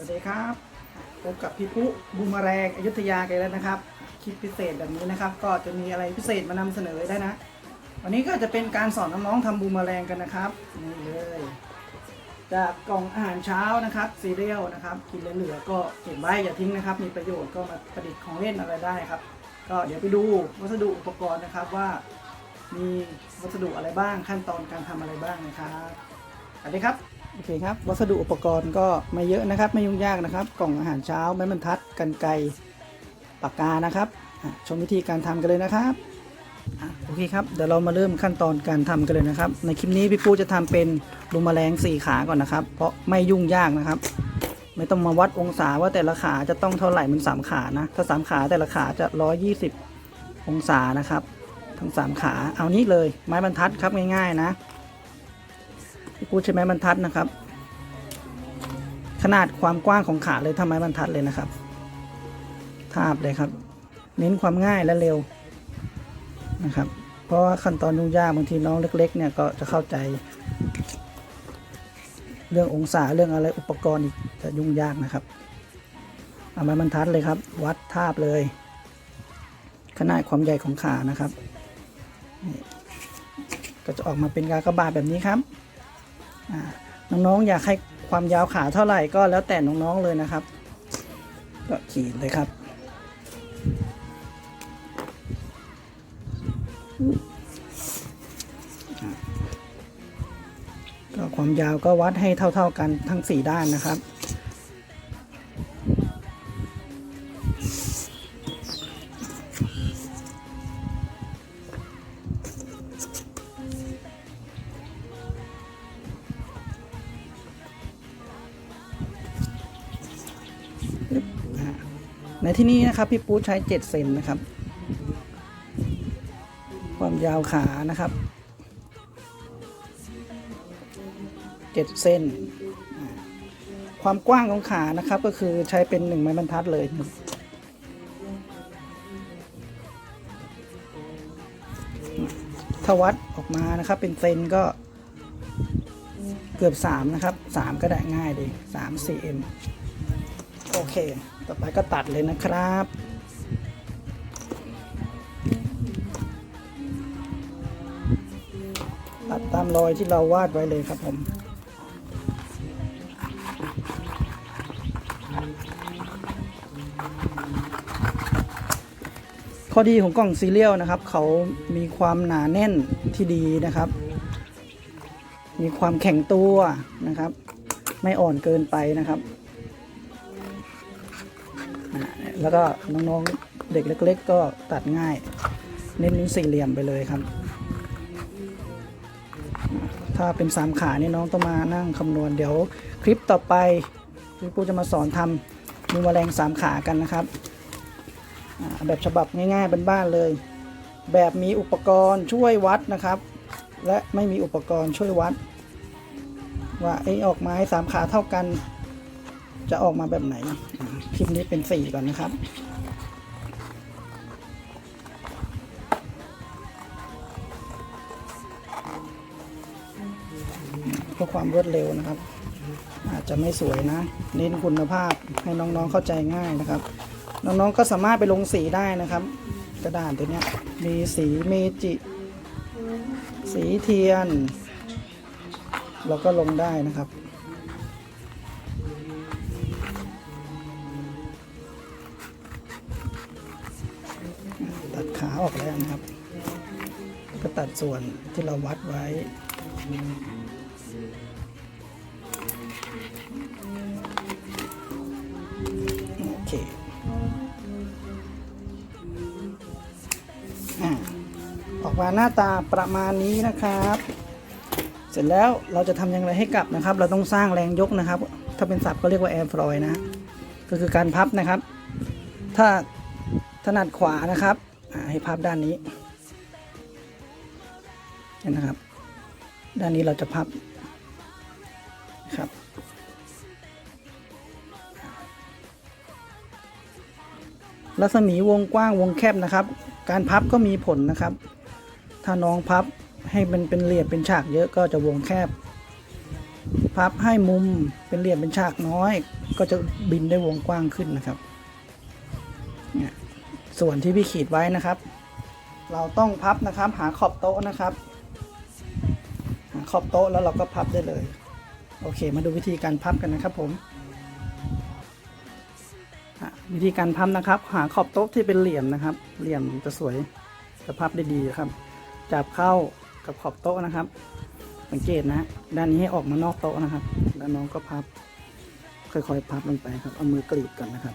วัสดีครับพบกับพี่ปุ๊บูมแรงอยุธยากันแล้วนะครับคลิปพิเศษแบบนี้นะครับ ก็จะมีอะไรพิเศษมานำเสนอได้นะ วันนี้ก็จะเป็นการสอนน้องๆทำบูมแมลงกันนะครับนี่เลยจากกล่องอาหารเช้านะครับซีเรียลนะครับ กินเหลือๆก็เก็บไว้อย่าทิ้งนะครับ มีประโยชน์ก็มาประดิษฐ์ของเล่นอะไรได้ครับ ก็เดี๋ยวไปดูวัสดุอุปกรณ์นะครับว่า มีวัสดุอะไรบ้างขั้นตอนการทำอะไรบ้างนะครับสวัสดีครับ โอเคครับ วัสดุอุปกรณ์ก็ไม่เยอะนะครับ ไม่ยุ่งยากนะครับ กล่องอาหารเช้า ไม้บรรทัด กันไกปากกานะครับ ชมวิธีการทำกันเลยนะครับโอเคครับ เดี๋ยวเรามาเริ่มขั้นตอนการทำกันเลยนะครับ ในคลิปนี้พี่ปูจะทำเป็นรูมแมลงสี่ขาก่อนนะครับ เพราะไม่ยุ่งยากนะครับ ไม่ต้องมาวัดองศาว่าแต่ละขาจะต้องเท่าไหร่มันสามขานะ ถ้าสามขาแต่ละขาจะร้อยี่สิบองศานะครับ ทั้งสามขา เอานี้เลย ไม้บรรทัดครับง่ายๆนะ พี่กูใช้ไม้บรรทัดนะครับ ขนาดความกว้างของขาเลยทำไม้บรรทัดเลยนะครับ ทาบเลยครับ เน้นความง่ายและเร็วนะครับ เพราะว่าขั้นตอนยุ่งยากบางทีน้องเล็ก ๆ เนี่ยก็จะเข้าใจ เรื่ององศาเรื่องอะไรอุปกรณ์อีกจะยุ่งยากนะครับ เอาไม้บรรทัดเลยครับ วัดทาบเลย ขนาดความใหญ่ของขานะครับก็จะออกมาเป็นกากบาทแบบนี้ครับ น้องๆอยากให้ความยาวขาเท่าไหร่ก็แล้วแต่น้องๆเลยนะครับ ก็ขีดเลยครับก็ความยาวก็วัดให้เท่า ๆกันทั้ง 4 ด้านนะครับ ในที่นี้นะครับพี่ปูใช้7เซนนะครับ ความยาวขานะครับ7เซนความกว้างของขานะครับ ก็คือใช้เป็นหนึ่งไม้บรรทัดเลยถ้าวัดออกมานะครับเป็นเซนก็เกือบ 3 นะครับ 3 ก็ได้ง่ายดี3 cm โอเค ต่อไปก็ตัดเลยนะครับ ตัดตามรอยที่เราวาดไว้เลยครับผมข้อดีของกล่องซีเรียลนะครับ เขามีความหนาแน่นที่ดีนะครับ มีความแข็งตัวนะครับ ไม่อ่อนเกินไปนะครับ แล้วก็น้องๆเด็กเล็ก ๆ ก็ตัดง่าย เน้นสี่เหลี่ยมไปเลยครับ ถ้าเป็นสามขานี่น้องต้องมานั่งคำนวณเดี๋ยวคลิปต่อไปพี่ปูจะมาสอนทำมือแมลงสามขากันนะครับแบบฉบับง่ายๆบ้านๆเลย แบบมีอุปกรณ์ช่วยวัดนะครับ และไม่มีอุปกรณ์ช่วยวัด ว่าไอ้ออกไม้สามขาเท่ากัน จะออกมาแบบไหนอ่าคลิปนี้เป็นสี่ก่อนนะครับเพื่อความรวดเร็วนะครับ อาจจะไม่สวยนะ เน้นคุณภาพให้น้องๆเข้าใจง่ายนะครับ น้องๆก็สามารถไปลงสีได้นะครับ กระดานตัวนี้มีสีเมจิ สีเทียน เราก็ลงได้นะครับ ขาออกแล้วนะครับ ก็ตัดส่วนที่เราวัดไว้โอเคอออกมาหน้าตาประมาณนี้นะครับ เสร็จแล้วเราจะทำอย่างไรให้กลับนะครับ เราต้องสร้างแรงยกนะครับ ถ้าเป็นศัพท์ก็เรียกว่าแอร์ฟลอยนะ ก็คือการพับนะครับ ถ้าถนัดขวานะครับ ให้พับด้านนี้เห็นนะครับ ด้านนี้เราจะพับครับ รัศมีวงกว้างวงแคบนะครับ การพับก็มีผลนะครับ ถ้าน้องพับให้มันเป็นเหลี่ยมเป็นฉากเยอะก็จะวงแคบ พับให้มุมเป็นเหลี่ยมเป็นฉากน้อย ก็จะบินได้วงกว้างขึ้นนะครับ ส่วนที่พี่ขีดไว้นะครับ เราต้องพับนะครับ หาขอบโต๊ะนะครับหาขอบโต๊ะแล้วเราก็พับได้เลย โอเค มาดูวิธีการพับกันนะครับผมวิธีการพับนะครับ หาขอบโต๊ะที่เป็นเหลี่ยมนะครับ เหลี่ยมจะสวยจะพับได้ดีครับ จับเข้ากับขอบโต๊ะนะครับ สังเกตนะด้านนี้ให้ออกมานอกโต๊ะนะครับ แล้วน้องก็พับ ค่อยๆ พับลงไปครับ เอามือกรีดก่อนนะครับ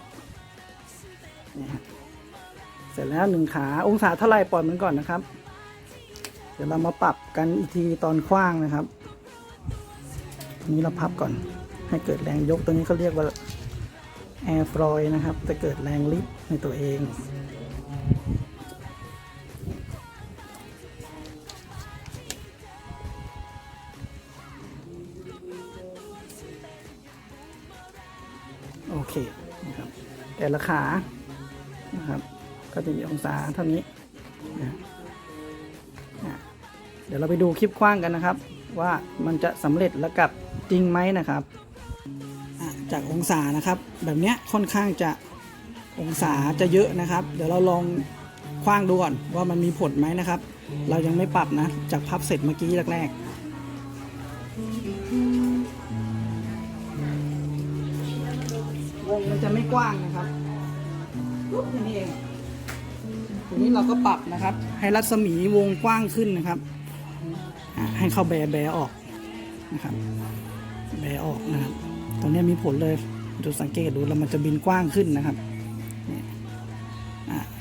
นี่ฮะ เสร็จแล้วหนึ่งขาองศาเท่าไหร่ปล่อยมันก่อนนะครับ เดี๋ยวเรามาปรับกันอีกทีตอนคว้างนะครับน,นี้เราพับก่อนให้เกิดแรงยกตัวนี้เขาเรียกว่าแอร์ฟลอยนะครับจะเกิดแรงลิฟต์ในตัวเองโอเคนะครับแต่ละขา ก็จะมีองศาเท่านี้นะเดี๋ยวเราไปดูคลิปกว้างกันนะครับ ว่ามันจะสำเร็จแล้วกับจริงไหมนะครับ จากองศานะครับแบบเนี้ยค่อนข้างจะองศาจะเยอะนะครับ เดี๋ยวเราลองคว้างดูก่อนว่ามันมีผลไหมนะครับ เรายังไม่ปรับนะจากพับเสร็จเมื่อกี้แรกๆวงมันจะไม่กว้างนะครับปุ๊บนี้เอง ทีนี้เราก็ปรับนะครับ ให้รัศมีวงกว้างขึ้นนะครับ ให้เข้าแบแบออกนะครับ แบออกนะครับ ตรงนี้มีผลเลยดูสังเกตดูแล้วมันจะบินกว้างขึ้นนะครับเนี่ย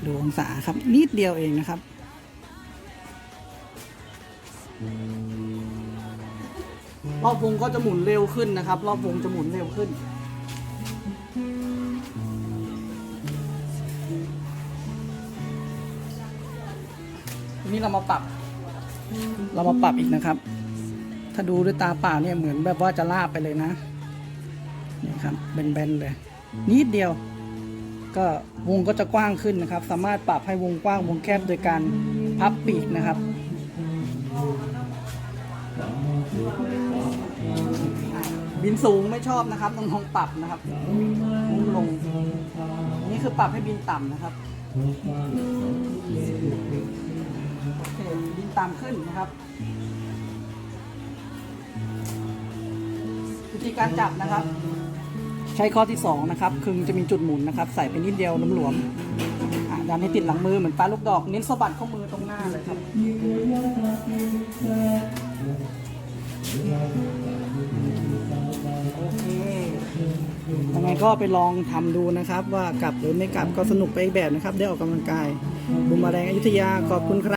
ดูองศาครับนิดเดียวเองนะครับรอบวงก็จะหมุนเร็วขึ้นนะครับ รอบวงจะหมุนเร็วขึ้น นี้เรามาปรับ เรามาปรับอีกนะครับ ถ้าดูด้วยตาเปล่าเนี่ยเหมือนแบบว่าจะลาบไปเลยนะนี่ครับแบนๆเลย นิดเดียว ก็วงก็จะกว้างขึ้นนะครับ สามารถปรับให้วงกว้างวงแคบโดยการพับปีกนะครับบินสูงไม่ชอบนะครับต้องลองปรับนะครับมุ้งลง นี่คือปรับให้บินต่ำนะครับ ต่ำขึ้นนะครับ วิธีการจับนะครับ ใช้ข้อที่สองนะครับคือจะมีจุดหมุนนะครับ ใส่ไปนิดเดียวหลวมๆดันให้ติดหลังมือเหมือนปลาลูกดอก เน้นสะบัดข้อมือตรงหน้าเลยครับโอเคยังไงก็ไปลองทำดูนะครับ ว่ากลับหรือไม่กลับก็สนุกไปอีกแบบนะครับ ได้ออกกำลังกายบุมมาแรงอยุธยาขอบคุณครับ